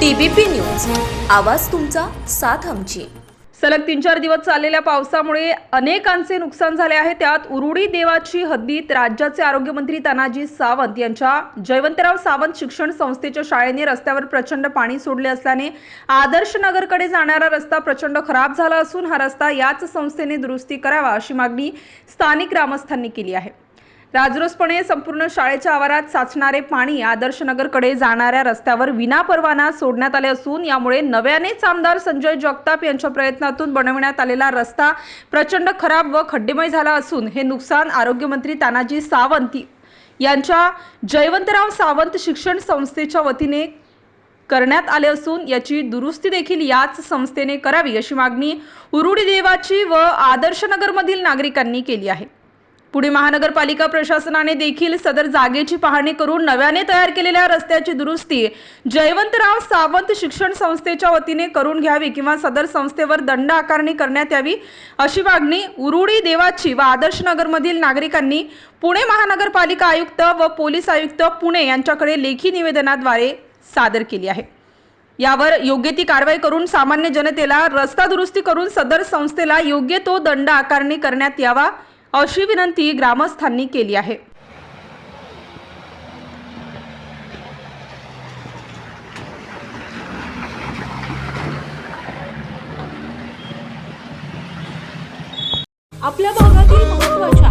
TBP news. आवाज तुमचा साथ आमची. सलग तीन चार दिवस चाललेल्या पावसामुळे अनेकांचे नुकसान झाले आहे. त्यात उरुडी देवाची हद्दीत राज्याचे आरोग्यमंत्री तानाजी सावंत यांच्या जयवंतराव सावंत शिक्षण संस्थेच्या शाळेने रस्त्यावर प्रचंड पाणी सोडले असल्याने आदर्श नगरकडे जाणारा रस्ता प्रचंड खराब झाला असून हा रस्ता याच संस्थेने दुरुस्ती करावा अशी मागणी स्थानिक ग्रामस्थांनी केली आहे. राजरोसपणे संपूर्ण शाळेच्या आवारात साचणारे पाणी आदर्शनगरकडे जाणाऱ्या रस्त्यावर विनापरवाना सोडण्यात आले असून यामुळे नव्यानेच आमदार संजय जगताप यांच्या प्रयत्नातून बनवण्यात आलेला रस्ता प्रचंड खराब व खड्डेमय झाला असून हे नुकसान आरोग्यमंत्री तानाजी सावंत यांच्या जयवंतराव सावंत शिक्षण संस्थेच्या वतीने करण्यात आले असून याची दुरुस्ती देखील याच संस्थेने करावी अशी मागणी उरुडी देवाची व आदर्शनगरमधील नागरिकांनी केली आहे. पुणे महानगरपालिका प्रशासनाने देखील सदर जागेची पाहणी करून नव्याने तयार केलेल्या रस्त्याची दुरुस्ती जयवंतराव सावंत शिक्षण संस्थेच्या वतीने करून घ्यावी किंवा सदर संस्थेवर दंड आकारणी करण्यात यावी अशी मागणी उरुडी देवाची व आदर्श नगरमधील नागरिकांनी पुणे महानगरपालिका आयुक्त व पोलीस आयुक्त पुणे यांच्याकडे लेखी निवेदनाद्वारे सादर केली आहे. यावर योग्य ती कारवाई करून सामान्य जनतेला रस्ता दुरुस्ती करून सदर संस्थेला योग्य तो दंड आकारणी करण्यात यावा अशी विनंती ग्रामस्थांनी केली आहे. आपल्या भागातील महत्त्वाच्या